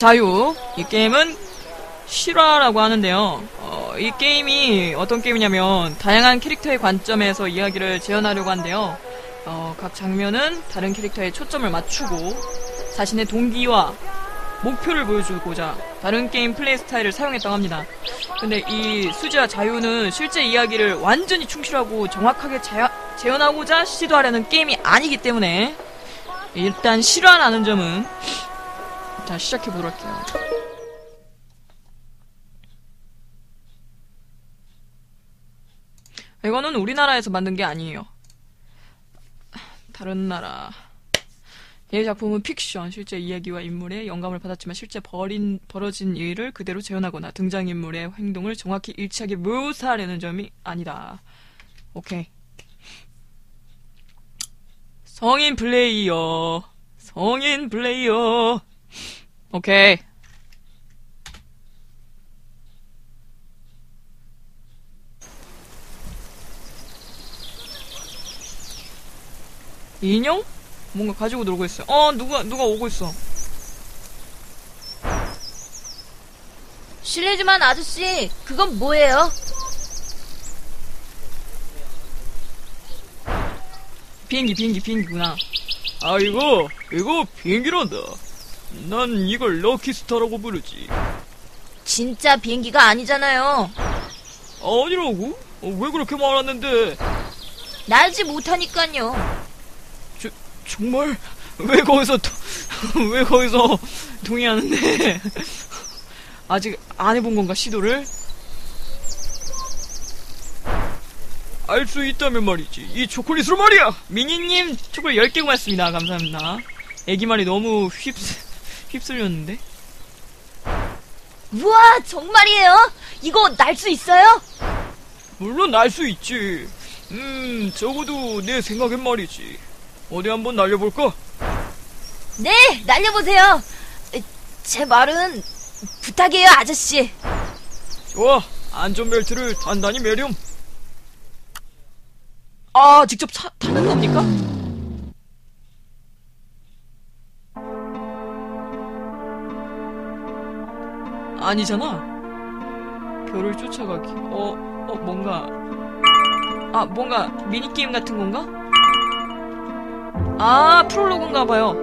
자유. 이 게임은 실화라고 하는데요. 어, 이 게임이 어떤 게임이냐면 다양한 캐릭터의 관점에서 이야기를 재현하려고 하는데요. 어, 각 장면은 다른 캐릭터에 초점을 맞추고 자신의 동기와 목표를 보여주고자 다른 게임 플레이 스타일을 사용했다고 합니다. 근데 이 수지와 자유는 실제 이야기를 완전히 충실하고 정확하게 자, 재현하고자 시도하려는 게임이 아니기 때문에 일단 실화라는 점은 자 시작해 보도록 할게요. 이거는 우리나라에서 만든 게 아니에요. 다른 나라. 이 작품은 픽션, 실제 이야기와 인물의 영감을 받았지만 실제 벌인, 벌어진 일을 그대로 재현하거나 등장인물의 행동을 정확히 일치하게 묘사하려는 점이 아니다. 오케이. 성인 플레이어. 성인 플레이어. 오케이. 인형? 뭔가 가지고 놀고 있어요. 어, 누가, 누가 오고 있어. 실례지만 아저씨, 그건 뭐예요? 비행기, 비행기, 비행기구나. 아, 이거, 이거 비행기란다. 난 이걸 럭키스타라고 부르지. 진짜 비행기가 아니잖아요. 아니라고? 어, 왜 그렇게 말하는데? 날지 못하니까요. 저, 정말? 왜 거기서, 도- 왜 거기서 동의하는데? 아직 안 해본 건가, 시도를? 알 수 있다면 말이지. 이 초콜릿으로 말이야! 미니님, 초콜릿 10개 고맙습니다. 감사합니다. 애기 말이 너무 휩, 휩쓸렸는데? 우와, 정말이에요? 이거 날 수 있어요? 물론 날 수 있지. 음, 적어도 내 생각엔 말이지. 어디 한번 날려볼까? 네, 날려보세요. 에, 제 말은 부탁이에요, 아저씨. 좋아. 안전벨트를 단단히 매렴. 아, 직접 차, 타는 겁니까? 아니잖아. 별을 쫓아가기. 어, 어, 뭔가. 아, 뭔가 미니게임 같은 건가? 아, 프롤로그인가 봐요.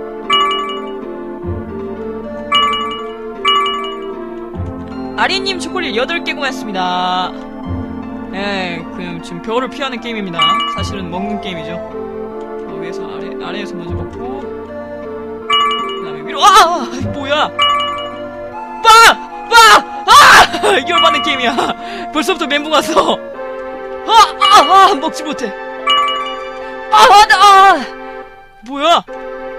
아리님 초콜릿 8개 고맙습니다. 예, 그냥 지금 별을 피하는 게임입니다. 사실은 먹는 게임이죠. 어, 위에서 아래, 아래에서 먼저 먹고, 그 다음에 위로, 아! 뭐야! 아! 열받는 게임이야. 벌써부터 멘붕 왔어. 아! 아! 아! 먹지 못해. 아! 나! 아! 뭐야?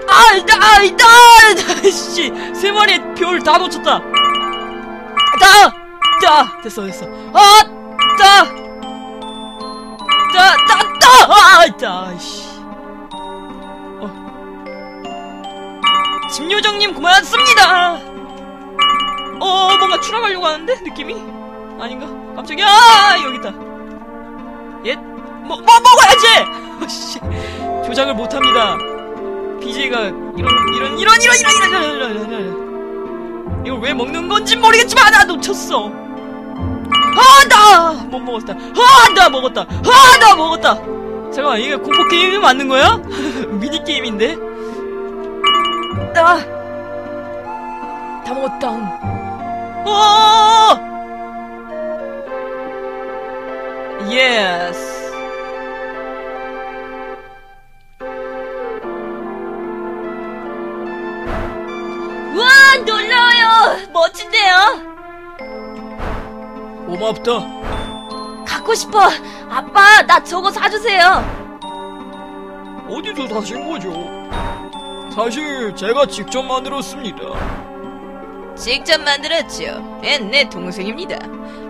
아! 있다! 아! 있다! 씨! 세 마리의 별 다 놓쳤다. 자! 자! 됐어, 됐어. 아! 자! 자! 아! 자! 씨. 어. 김요정님 고맙습니다! 어, 뭔가 추락하려고 하는데? 느낌이? 아닌가? 깜짝이야! 아! 여기 있다. 예? 뭐, 뭐, 먹어야지! 조작을 못합니다. BJ가 이런, 이런, 이런, 이런, 이런, 이런, 이런, 이런, 이런. 이걸 왜 먹는 건지 모르겠지만 나 놓쳤어. 아, 나! 못 먹었다. 아, 나 먹었다. 아, 나 먹었다. 잠깐만, 이게 공포 게임이 맞는 거야? 미니 게임인데? 나! 다 먹었다. 어! 예스. 우와, 놀라워요. 멋진데요? 고맙다. 갖고 싶어. 아빠, 나 저거 사주세요. 어디서 사신 거죠? 사실 제가 직접 만들었습니다. 직접 만들었죠. 앤내 동생입니다.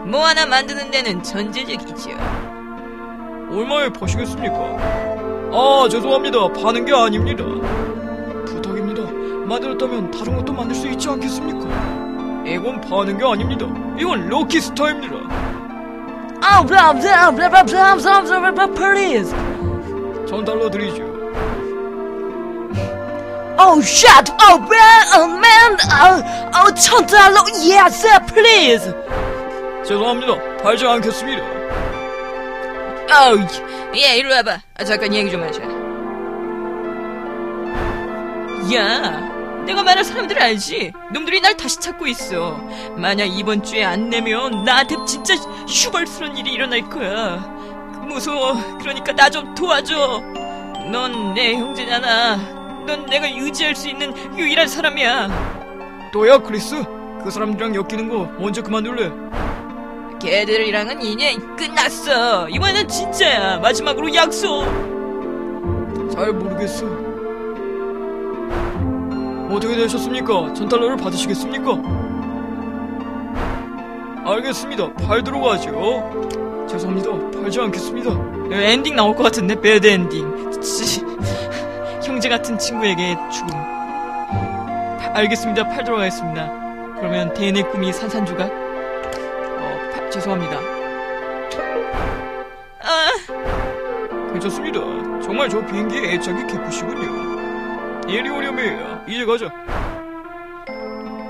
뭐 하나 만드는 데는 전제적이죠. 얼마에 파시겠습니까? 아, 죄송합니다. 파는 게 아닙니다. 부탁입니다. 만들었다면 다른 것도 만들 수 있지 않겠습니까? 이건 파는 게 아닙니다. 이건 로키스타입니다. 아, 블라블라블라블라블라블라블라 플리즈. 전 달러 드리죠. Oh shit! Oh man! Oh man! Oh, oh 5천 달러 yes please 죄송합니다 팔지 않겠습니다 아우, 예, 이리 와봐. 아, 잠깐 얘기 좀 하자. 야 내가 말할 사람들 알지 놈들이 날 다시 찾고 있어 만약 이번 주에 안 내면 나한테 진짜 슈벌스러운 일이 일어날 거야 무서워 그러니까 나 좀 도와줘 넌 내 형제잖아 넌 내가 의지할 수 있는 유일한 사람이야 또야 크리스 그 사람들이랑 엮이는 거 언제 그만둘래 걔들이랑은 인연 끝났어 이번에는 진짜야 마지막으로 약속 잘 모르겠어 어떻게 되셨습니까? 전달러를 받으시겠습니까? 알겠습니다. 팔도록 하죠. 죄송합니다. 팔지 않겠습니다. 엔딩 나올 것 같은데 배드 엔딩. 치, 형제 같은 친구에게 죽음. 파- 알겠습니다. 팔도록 하겠습니다. 그러면 대인의 꿈이 산산조각. 어, 파- 죄송합니다. 아, 괜찮습니다. 정말 저 비행기의 애착이 깊으시군요. 이리 오렴이에요. 이제 가자.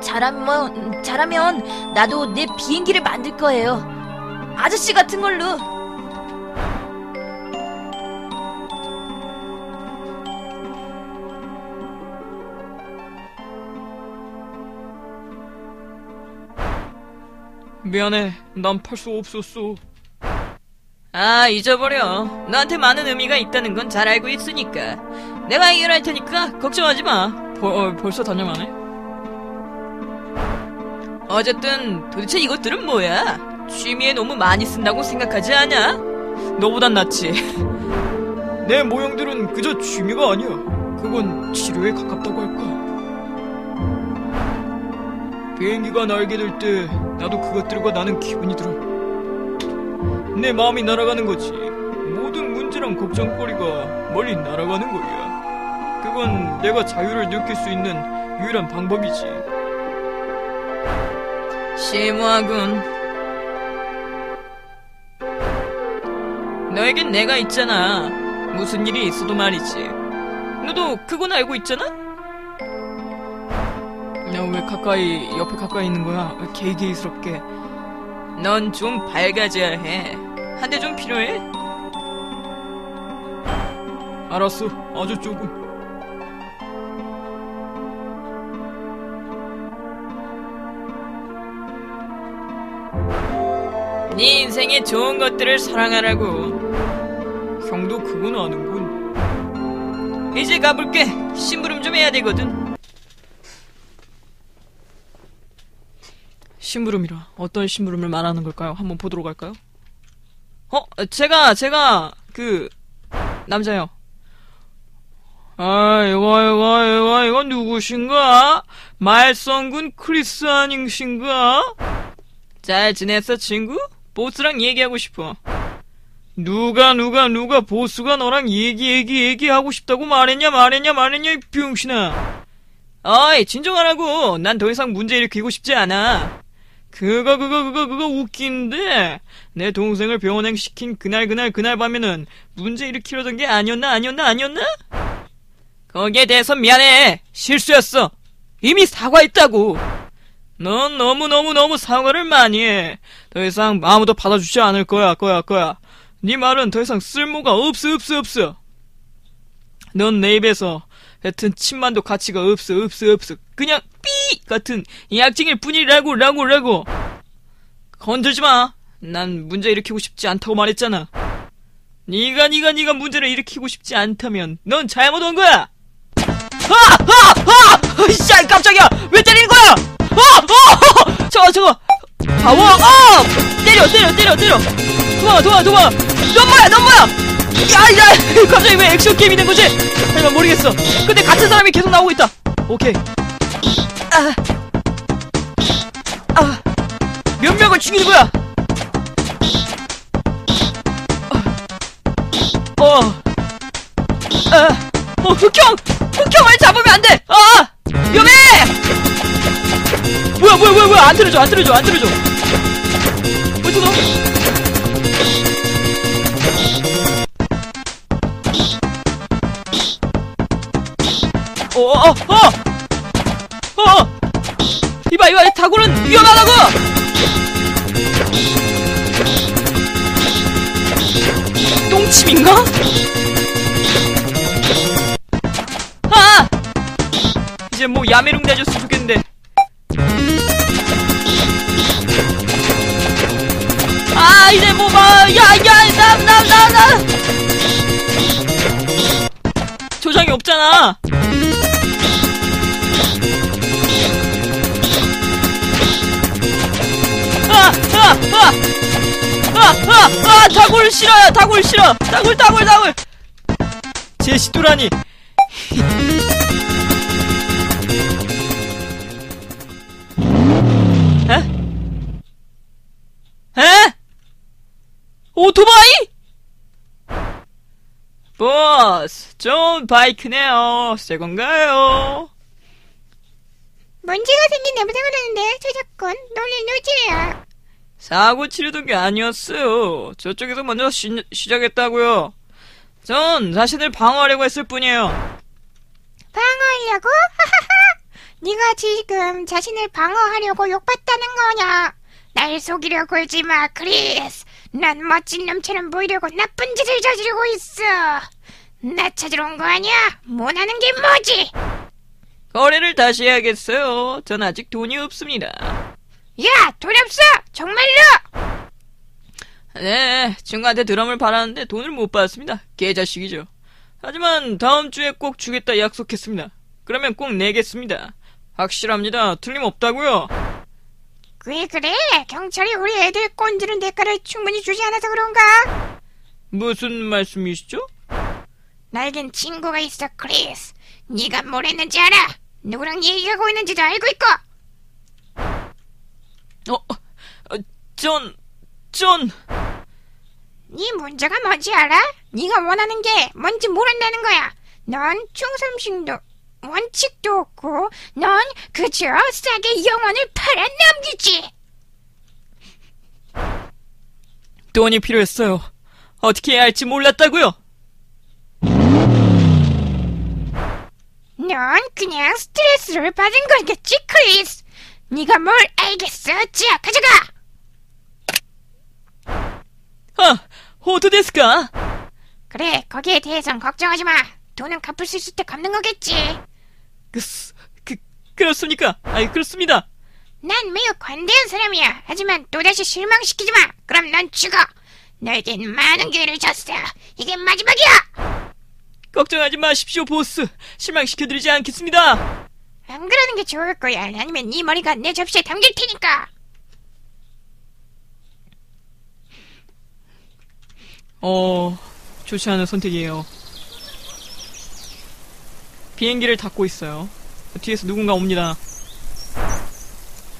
잘하면, 잘하면, 나도 내 비행기를 만들 거예요. 아저씨 같은 걸로. 미안해. 난 팔 수 없었어. 아, 잊어버려. 너한테 많은 의미가 있다는 건 잘 알고 있으니까. 내가 해결할 테니까 걱정하지 마. 벌, 어, 벌써 다녀가네. 어쨌든 도대체 이것들은 뭐야? 취미에 너무 많이 쓴다고 생각하지 않아? 너보단 낫지. 내 모형들은 그저 취미가 아니야. 그건 치료에 가깝다고 할까. 비행기가 날게 될 때 나도 그것 들과 나는 기분이 들어. 내 마음이 날아가는 거지. 모든 문제랑 걱정거리가 멀리 날아가는 거야. 그건 내가 자유를 느낄 수 있는 유일한 방법이지. 심오하군. 너에겐 내가 있잖아. 무슨 일이 있어도 말이지. 너도 그건 알고 있잖아? 야, 왜 가까이, 옆에 가까이 있는 거야? 왜 개개이스럽게. 넌 좀 밝아져야 해. 한 대 좀 필요해? 알았어. 아주 조금. 네 인생에 좋은 것들을 사랑하라고. 형도 그건 아는군. 이제 가볼게. 심부름 좀 해야 되거든. 심부름이라 어떤 심부름을 말하는 걸까요? 한번 보도록 할까요? 어, 제가 제가 그 남자요. 아, 이거 이거 이거 이거 누구신가? 말썽군 크리스 아닌신가? 잘 지냈어 친구? 보스랑 얘기하고 싶어. 누가 누가 누가 보스가 너랑 얘기 얘기 얘기하고 싶다고 말했냐 말했냐 말했냐 이 병신아. 어이 진정하라고. 난 더 이상 문제 일으키고 싶지 않아. 그거 그거 그거 그거 웃긴데 내 동생을 병원행 시킨 그날 그날 그날 밤에는 문제 일으키려던 게 아니었나 아니었나 아니었나? 거기에 대해서 미안해. 실수였어. 이미 사과했다고. 넌 너무 너무 너무 사과를 많이 해더 이상 아무도 받아주지 않을 거야 거야 거야. 네 말은 더 이상 쓸모가 없어 없어 없어. 넌 내 입에서 뱉은 침만도 가치가 없어 없어 없어 그냥 삐 같은 약쟁일 뿐이라고 라고 라고 건들지 마. 난 문제 일으키고 싶지 않다고 말했잖아. 네가 네가 네가 문제를 일으키고 싶지 않다면 넌 잘못 온 거야. 아! 아! 아! 씨, 깜짝이야. 왜 때리는 거야? 아! 아! 저거 저거. 파워 업! 때려 때려 때려 때려. 도망가 도망가 도망가. 넌 뭐야 넌 뭐야? 야, 야, 갑자기 왜 액션 게임이 된 거지? 하지만 모르겠어. 근데 같은 사람이 계속 나오고 있다. 오케이. 아, 아, 몇 명을 죽이는 거야? 어, 어, 아, 어, 흑형, 흑형을 잡으면 안 돼. 아, 위험해. 뭐야, 뭐야, 뭐야, 뭐야? 안 들어줘, 안 들어줘, 안 들어줘. 어디서 어, 어, 어, 어, 어. 이봐 빨리 빨리 다굴은 위험하다고! 똥침인가? 아! 이제 뭐 야매룽 되졌으면 좋겠는데. 아 이제 뭐 봐. 야야 남남남 남. 조장이 없잖아. 아, 아, 아, 아, 아, 아, 다굴 싫어요, 다굴 싫어, 다굴, 다굴, 다굴. 제시도라니. 에? 에? 오토바이? 버스, 좋은 바이크네요. 새 건가요? 문제가 생긴 냄새가 나는데 저작권 놀릴 노지야 사고 치르던 게 아니었어요. 저쪽에서 먼저 시, 시작했다고요. 전 자신을 방어하려고 했을 뿐이에요. 방어하려고? 하하하 네가 지금 자신을 방어하려고 욕받다는 거냐 날 속이려고 하지마 크리스 난 멋진 놈처럼 보이려고 나쁜 짓을 저지르고 있어 나 찾으러 온 거 아니야? 못하는 게 뭐지? 거래를 다시 해야겠어요. 전 아직 돈이 없습니다. 야 돈 없어 정말로 네, 친구한테 드럼을 받았는데 돈을 못 받았습니다. 개자식이죠. 하지만 다음 주에 꼭 주겠다 약속했습니다. 그러면 꼭 내겠습니다. 확실합니다. 틀림없다고요. 왜 그래 경찰이 우리 애들 꼰지는 대가를 충분히 주지 않아서 그런가? 무슨 말씀이시죠? 나에겐 친구가 있어, 크리스. 네가 뭘 했는지 알아? 누구랑 얘기하고 있는지도 알고 있고. 어, 어, 전, 전, 네 문제가 뭔지 알아? 네가 원하는 게 뭔지 모른다는 거야. 넌 충성심도 원칙도 없고, 넌 그저 싸게 영혼을 팔아넘기지. 돈이 필요했어요. 어떻게 해야 할지 몰랐다고요. 넌 그냥 스트레스를 받은 거겠지, 크리스. 네가 뭘 알겠어? 자, 가져가. 아, 호토데스까? 그래, 거기에 대해선 걱정하지 마. 돈은 갚을 수 있을 때 갚는 거겠지. 그, 그, 그렇습니까? 아이, 그렇습니다. 난 매우 관대한 사람이야. 하지만 또다시 실망시키지 마. 그럼 넌 죽어. 너에겐 많은 기회를 줬어. 이게 마지막이야. 걱정하지 마십시오, 보스. 실망시켜드리지 않겠습니다. 안 그러는 게 좋을 거야. 아니면 네 머리가 내 접시에 담길 테니까. 어, 좋지 않은 선택이에요. 비행기를 닫고 있어요. 뒤에서 누군가 옵니다.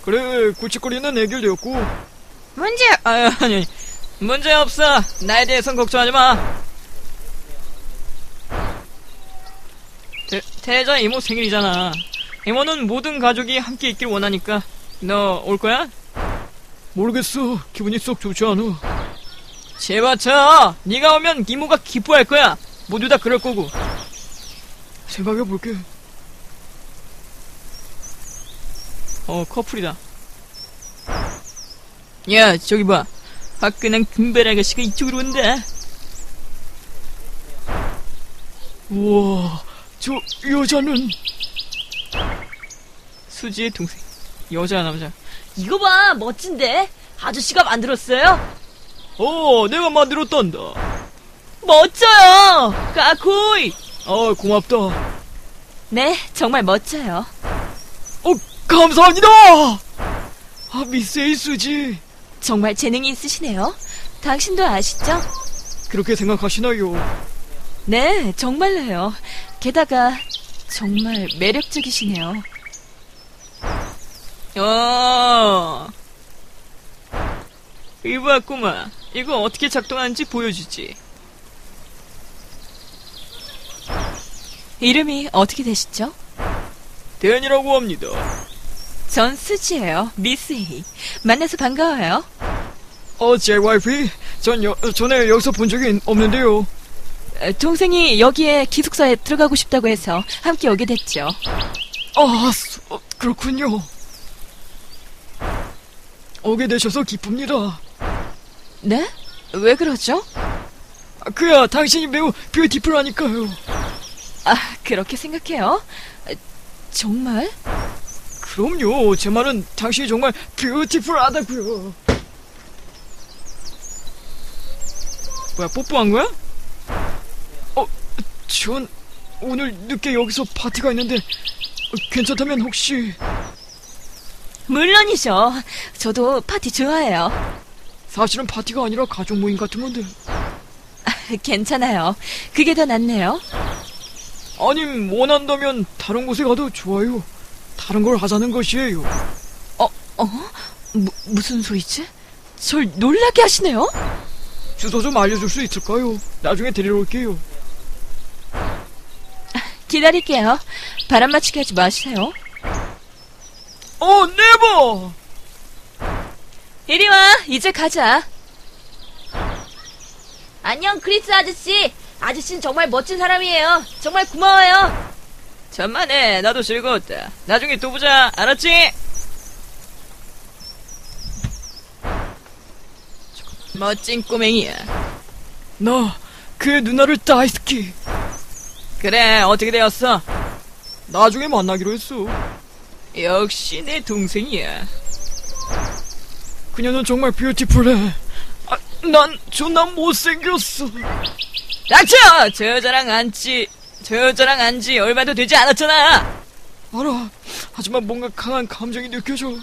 그래, 골칫거리는 해결되었고. 문제, 아유, 아니, 아니. 문제 없어. 나에 대해선 걱정하지 마. 대, 태자 이모 생일이잖아. 이모는 모든 가족이 함께 있길 원하니까. 너 올 거야? 모르겠어. 기분이 썩 좋지 않아. 제발차 네가 오면 이모가 기뻐할 거야. 모두 다 그럴 거고. 생각해볼게. 어 커플이다. 야 저기 봐. 화끈한 금발 아가씨가 이쪽으로 온다. 우와 저 여자는 수지의 동생. 여자 남자. 이거 봐, 멋진데? 아저씨가 만들었어요? 어 내가 만들었단다 멋져요! 까코이! 어 고맙다 네, 정말 멋져요. 어, 감사합니다! 아, 미스 에이스지. 정말 재능이 있으시네요. 당신도 아시죠? 그렇게 생각하시나요? 네, 정말로요. 게다가 정말 매력적이시네요. 어. 이봐, 꼬마. 이거 어떻게 작동하는지 보여주지. 이름이 어떻게 되시죠? 댄이라고 합니다. 전 수지예요. 미스 헤이. 만나서 반가워요. 어, JYP? 전 여, 전에 여기서 본 적이 없는데요. 에, 동생이 여기에 기숙사에 들어가고 싶다고 해서 함께 오게 됐죠. 아, 수- 어, 그렇군요. 오게 되셔서 기쁩니다. 네? 왜 그러죠? 아, 그야 당신이 매우 뷰티풀하니까요. 아, 그렇게 생각해요? 아, 정말? 그럼요. 제 말은 당신이 정말 뷰티풀하다고요. 뭐야 뽀뽀한 거야? 어, 전 오늘 늦게 여기서 파티가 있는데 어, 괜찮다면 혹시 물론이죠. 저도 파티 좋아해요. 사실은 파티가 아니라 가족 모임 같은 건데 괜찮아요. 그게 더 낫네요. 아님 원한다면 다른 곳에 가도 좋아요. 다른 걸 하자는 것이에요. 어? 무, 무슨 소리지? 절 놀라게 하시네요? 주소 좀 알려줄 수 있을까요? 나중에 데리러 올게요. 기다릴게요. 바람 맞추게 하지 마세요. 어, 네버! 이리 와, 이제 가자. 안녕, 크리스 아저씨. 아저씨는 정말 멋진 사람이에요. 정말 고마워요. 천만에 나도 즐거웠다. 나중에 또 보자. 알았지? 멋진 꼬맹이야. 나그 누나를 다이스키. 그래, 어떻게 되었어? 나중에 만나기로 했어. 역시 내 동생이야. 그녀는 정말 뷰티풀해. 아, 난 존나 못생겼어. 닥쳐! 저 여자랑 안지, 저 여자랑 안지 얼마도 되지 않았잖아! 알아. 하지만 뭔가 강한 감정이 느껴져.